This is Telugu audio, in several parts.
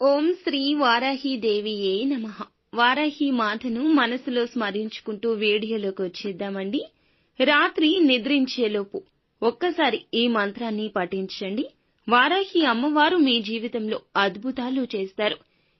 ఓం శ్రీ వారాహి దేవియే నమ. వారాహి మాతను మనసులో స్మరించుకుంటూ వీడియోలోకి వచ్చేద్దామండి. రాత్రి నిద్రించేలోపు. ఒక్కసారి ఈ మంత్రాన్ని పఠించండి. వారాహి అమ్మవారు మీ జీవితంలో అద్భుతాలు చేస్తారు.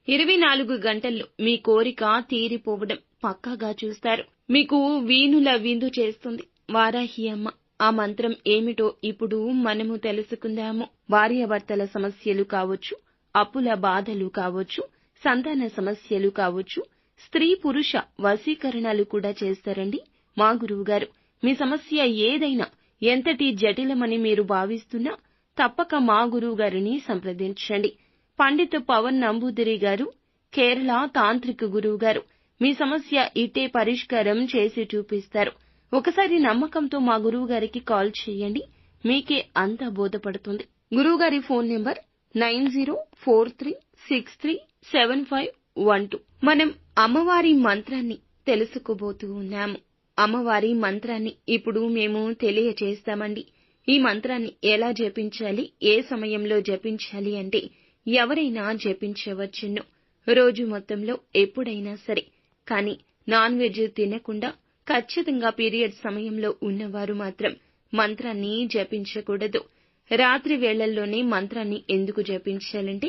ఇరవై నాలుగు గంటల్లో మీ కోరిక తీరిపోవడం పక్కాగా చూస్తారు. మీకు వీణుల విందు చేస్తుంది. వారాహి అమ్మ ఆ మంత్రం ఏమిటో ఇప్పుడు మనము తెలుసుకుందాము. భార్యాభర్తల సమస్యలు కావచ్చు అప్పుల బాధలు కావచ్చు సంతాన సమస్యలు కావచ్చు స్త్రీ పురుష వశీకరణలు కూడా చేస్తారండి మా గురువుగారు. మీ సమస్య ఏదైనా ఎంతటి జటిలమని మీరు భావిస్తున్నా తప్పక మా గురువుగారిని సంప్రదించండి. పండిత పవన్ నంబూదిరి గారు కేరళ తాంత్రిక గురువు గారు మీ సమస్య ఇట్టే పరిష్కారం చేసి చూపిస్తారు. ఒకసారి నమ్మకంతో మా గురువు గారికి కాల్ చేయండి మీకే అంతా బోధపడుతుంది. గురువుగారి phone number nine zero four three six three seven five one two. మనం అమ్మవారి మంత్రాన్ని తెలుసుకోబోతూ ఉన్నాము. అమ్మవారి మంత్రాన్ని ఇప్పుడు మేము తెలియచేస్తామండి. ఈ మంత్రాన్ని ఎలా జపించాలి? ఏ సమయంలో జపించాలి అంటే ఎవరైనా జపించవచ్చును. రోజు మొత్తంలో ఎప్పుడైనా సరే. కానీ నాన్ వెజ్ తినకుండా ఖచ్చితంగా పీరియడ్ సమయంలో ఉన్నవారు మాత్రం మంత్రాన్ని జపించకూడదు. రాత్రి వేళల్లోనే మంత్రాన్ని ఎందుకు జపించాలంటే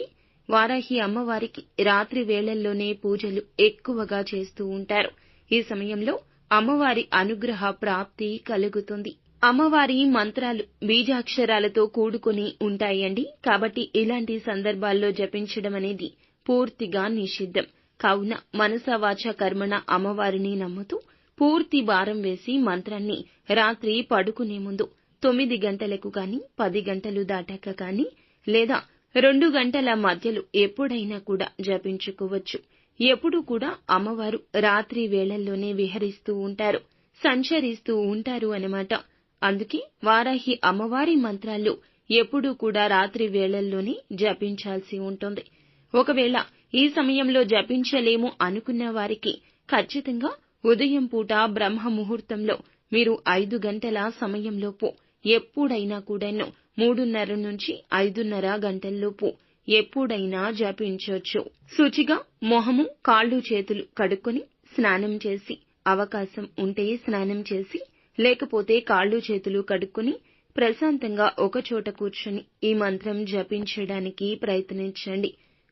వారాహి అమ్మవారికి రాత్రి వేళల్లోనే పూజలు ఎక్కువగా చేస్తూ ఉంటారు. ఈ సమయంలో అమ్మవారి అనుగ్రహ ప్రాప్తి కలుగుతుంది. అమ్మవారి మంత్రాలు బీజాక్షరాలతో కూడుకుని ఉంటాయండి. కాబట్టి ఇలాంటి సందర్భాల్లో జపించడం అనేది పూర్తిగా నిషిద్ధం. కావున మనసావాచ కర్మణ అమ్మవారిని నమ్ముతూ పూర్తి భారం వేసి మంత్రాన్ని రాత్రి పడుకునే ముందు తొమ్మిది గంటలకు కానీ పది గంటలు దాటాక కానీ లేదా రెండు గంటల మధ్యలో ఎప్పుడైనా కూడా జపించుకోవచ్చు. ఎప్పుడూ కూడా అమ్మవారు రాత్రి వేళల్లోనే విహరిస్తూ ఉంటారు సంచరిస్తూ ఉంటారు అన్నమాట. అందుకే వారాహి అమ్మవారి మంత్రాలు ఎప్పుడూ కూడా రాత్రి వేళల్లోనే జపించాల్సి ఉంటుంది. ఒకవేళ ఈ సమయంలో జపించలేము అనుకున్న వారికి ఖచ్చితంగా ఉదయం పూట బ్రహ్మ ముహూర్తంలో మీరు ఐదు గంటల సమయంలోపు ఎప్పుడైనా కూడాను మూడున్నర నుంచి ఐదున్నర గంటల్లోపు ఎప్పుడైనా జపించవచ్చు. శుచిగా మొహము కాళ్ళు చేతులు కడుక్కొని స్నానం చేసి అవకాశం ఉంటే స్నానం చేసి లేకపోతే కాళ్ళు చేతులు కడుక్కొని ప్రశాంతంగా ఒకచోట కూర్చొని ఈ మంత్రం జపించడానికి ప్రయత్నించండి.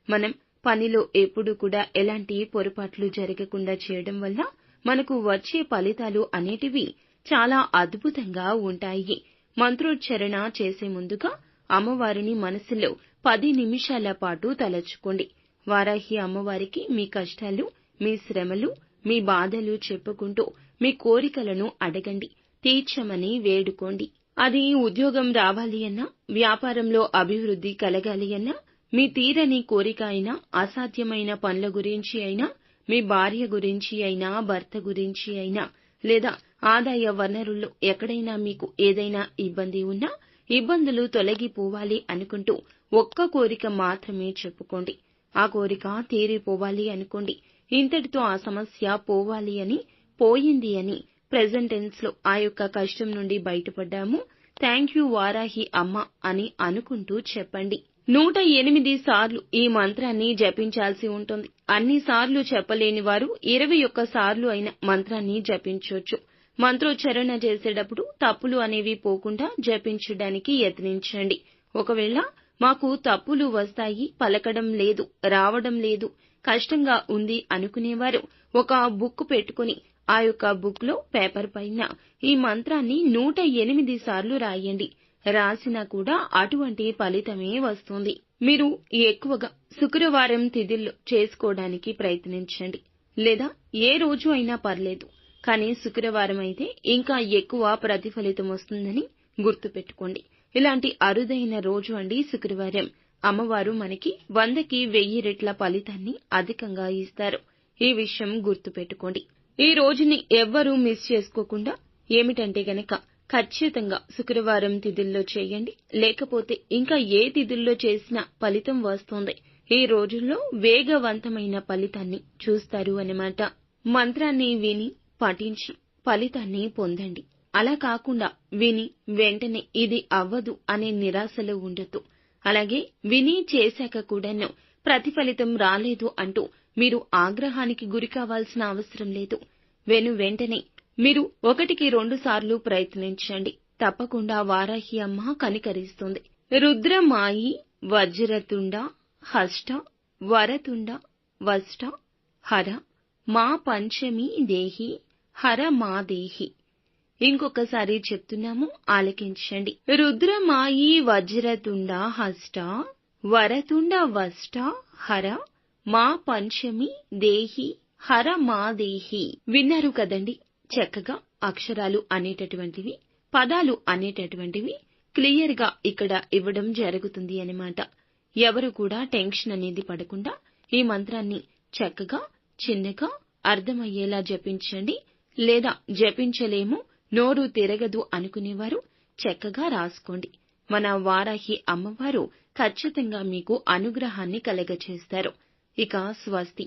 మనం పనిలో ఎప్పుడు కూడా ఎలాంటి పొరపాట్లు జరగకుండా చేయడం వల్ల మనకు వచ్చే ఫలితాలు అనేటివి చాలా అద్భుతంగా ఉంటాయి. మంత్రోచ్చరణ చేసే ముందుగా అమ్మవారిని మనసులో పది నిమిషాల పాటు తలచుకోండి. వారాహి అమ్మవారికి మీ కష్టాలు మీ శ్రమలు మీ బాధలు చెప్పుకుంటూ మీ కోరికలను అడగండి. తీర్చమని వేడుకోండి. అది ఉద్యోగం రావాలి అన్నా వ్యాపారంలో అభివృద్ధి కలగాలి అన్నా మీ తీరని కోరిక అయినా అసాధ్యమైన పనుల గురించి అయినా మీ భార్య గురించి అయినా భర్త గురించి అయినా లేదా ఆదాయ వనరుల్లో ఎక్కడైనా మీకు ఏదైనా ఇబ్బంది ఉన్నా ఇబ్బందులు తొలగిపోవాలి అనుకుంటూ ఒక్క కోరిక మాత్రమే చెప్పుకోండి. ఆ కోరిక తీరిపోవాలి అనుకోండి. ఇంతటితో ఆ సమస్య పోవాలి అని పోయింది అని ప్రెజెంట్లో ఆ యొక్క కష్టం నుండి బయటపడ్డాము. థ్యాంక్ యూ వారాహి అమ్మ అని అనుకుంటూ చెప్పండి. నూట ఎనిమిది సార్లు ఈ మంత్రాన్ని జపించాల్సి ఉంటుంది. అన్ని సార్లు చెప్పలేని వారు ఇరవై ఒక్క సార్లు అయిన మంత్రాన్ని జపించవచ్చు మంత్రోచ్చారణ చేసేటప్పుడు తప్పులు అనేవి పోకుండా జపించడానికి యత్నించండి. ఒకవేళ మాకు తప్పులు వస్తాయి పలకడం లేదు రావడం లేదు కష్టంగా ఉంది అనుకునేవారు ఒక బుక్ పెట్టుకుని ఆ యొక్క బుక్లో పేపర్ పైన ఈ మంత్రాన్ని నూట ఎనిమిది సార్లు రాయండి. రాసినా కూడా అటువంటి ఫలితమే వస్తుంది. మీరు ఎక్కువగా శుక్రవారం తిథిల్లో చేసుకోవడానికి ప్రయత్నించండి. లేదా ఏ రోజు అయినా పర్లేదు. కానీ శుక్రవారం అయితే ఇంకా ఎక్కువ ప్రతిఫలితం వస్తుందని గుర్తుపెట్టుకోండి. ఇలాంటి అరుదైన రోజు అండి శుక్రవారం. అమ్మవారు మనకి వందకి వెయ్యి రెట్ల ఫలితాన్ని అధికంగా ఇస్తారు. ఈ విషయం గుర్తుపెట్టుకోండి. ఈ రోజుని ఎవ్వరూ మిస్ చేసుకోకుండా ఏమిటంటే గనక ఖచ్చితంగా శుక్రవారం తిథుల్లో చేయండి. లేకపోతే ఇంకా ఏ తిథుల్లో చేసినా ఫలితం వస్తుంది. ఈ రోజుల్లో వేగవంతమైన ఫలితాన్ని చూస్తారు అన్నమాట. మంత్రాన్ని విని పఠించి ఫలితాన్ని పొందండి. అలా కాకుండా విని వెంటనే ఇది అవ్వదు అనే నిరాశలో ఉండొద్దు. అలాగే విని చేశాక కూడాను ప్రతిఫలితం రాలేదు అంటూ మీరు ఆగ్రహానికి గురి కావాల్సిన అవసరం లేదు. వెను వెంటనే మీరు ఒకటికి రెండు సార్లు ప్రయత్నించండి. తప్పకుండా వారాహి అమ్మ కనికరిస్తుంది. రుద్రమాయి వజ్రతుండ హష్ట వరతుండ వష్ట హర మా పంచమి దేహి హర మాదేహి ఇంకొకసారి చెప్తున్నాము ఆలకించండి. రుద్రమాయి వజ్రతుండ హష్ట వరతుండ వష్ట హర మా పంచమి దేహి హర మా దేహి విన్నారు కదండి చక్కగా అక్షరాలు అనేటటువంటివి పదాలు అనేటటువంటివి క్లియర్గా ఇక్కడ ఇవ్వడం జరుగుతుంది అన్నమాట. ఎవరు కూడా టెన్షన్ అనేది పడకుండా ఈ మంత్రాన్ని చక్కగా చిన్నగా అర్థమయ్యేలా జపించండి. లేదా జపించలేము నోరు తిరగదు అనుకునేవారు చక్కగా రాసుకోండి. మన వారాహి అమ్మవారు ఖచ్చితంగా మీకు అనుగ్రహాన్ని కలగచేస్తారు. ఇక స్వస్తి.